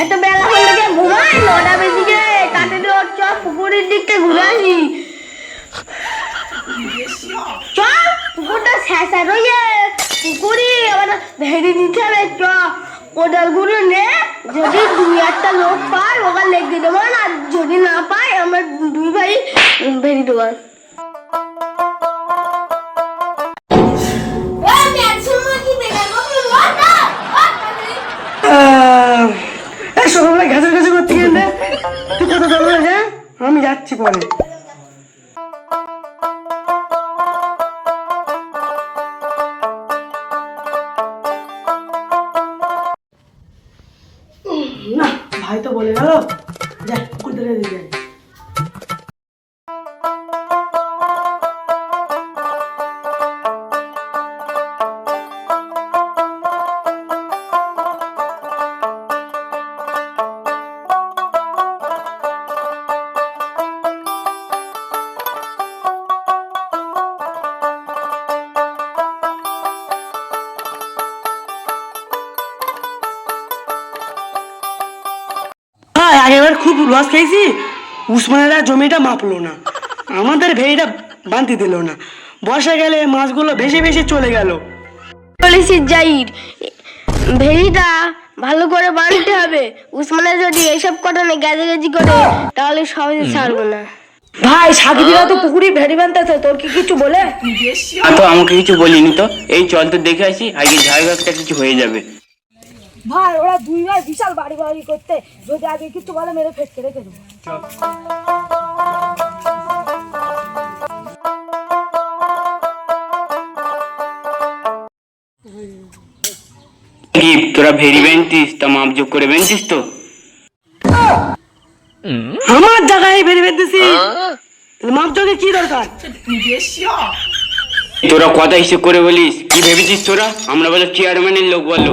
এত বেলা হয়ে গেছে ঘুমাই, নটা চ কোদালগুলো নে, যদি দুই একটা লোক পায়, ওকে লেগে দেবো না যদি না পায়, আমরা দুই ভাই ভেড়ি দেবো। যাচ্ছি পরে ভাই তো বলে গেল যা কুদরে দিয়ে আগেবার খুব লস খেয়েছি। উসমানেরা জমিটা মাপলো না। আমাদের ভেড়িটা বাঁধতে দিল না। বর্ষা গেলে মাছগুলো ভেসে ভেসে চলে গেল। বলেছি জাইর ভেড়িটা ভালো করে বাঁধতে হবে। উসমানের যদি এসব ঘটনা গেজি করে তাহলে সহজে ছাড়বো না। ভাই সাকিবিরা তো পুকুরে ভেড়ি বাঁধতেছে তোর কি কিছু বলে? তো আমাকে কিছু বলিনি তো। এই চল তো দেখে আসি আগে ঝাড় কিছু হয়ে যাবে। ভাই, ওরা দুই ভাই বিশাল বাড়ি বাড়ি করতে। যদি আগে কিছু বলে, মেরে ফেসকে রেখে দেবো। তোরা ভেরি বেঞ্চিস তা মাপজোক করে বেঞ্চিস তো? আমার জায়গায় ভেড়ি বেঁধেছি মাপজকে কি দরকার? তোরা কথা হিসেব করে বলিস। কি ভেবেছিস তোরা? আমরা বলো চেয়ারম্যানের লোক বলো।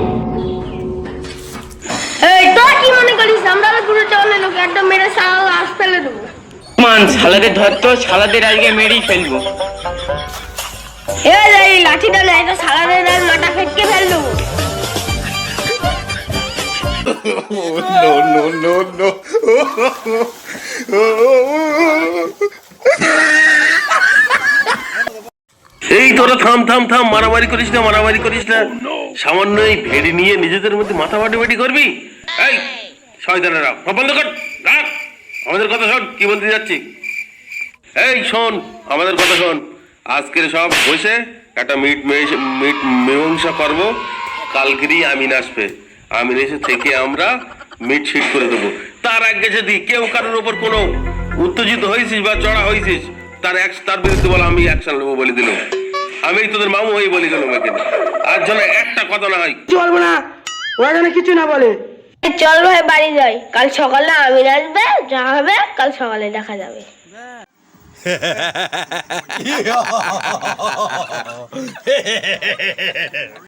আমরা ঘুরে চলে লোক একদম মেরে ফেলে দেবো। মান শালাদের ধরতো শালাদের আজকে মেরেই ফেলব। এই এই লাঠিটা সারাদের আর মাথা ফেটকে ফেল দেবো। এই তোরা থাম থাম থাম মারামারি করিস না মারামারি করিস না। সামান্য এই ভেড়ি নিয়ে নিজেদের মধ্যে মাথা ফাটাফাটি করবি? এই শয়তানেরা সব কর আমাদের কথা শোন, কি বলতে যাচ্ছি? এই শোন, আমাদের কথা শোন। আজকের সব বসে একটা মিট মিট মীমাংসা করব। কালকেরই আমিন আসবে। আমিন এসে থেকে আমরা মিট শিট করে দেবো। তার আগে যদি কেউ কারোর উপর কোনো উত্তেজিত হয়েছিস বা চড়া হয়েছিস তার এক তার বিরুদ্ধে বলে, আমি অ্যাকশন নেব বলে দিলাম। আমি তোদের মামু হয়ে বলে গেলাম এখানে আর যেন একটা কথা না হয়। কিছু না। ওরা যেন কিছু না বলে। চল ভাই, বাড়ি যাই কাল সকালে আমিন আসবে, যা হবে কাল সকালে দেখা যাবে Yeah.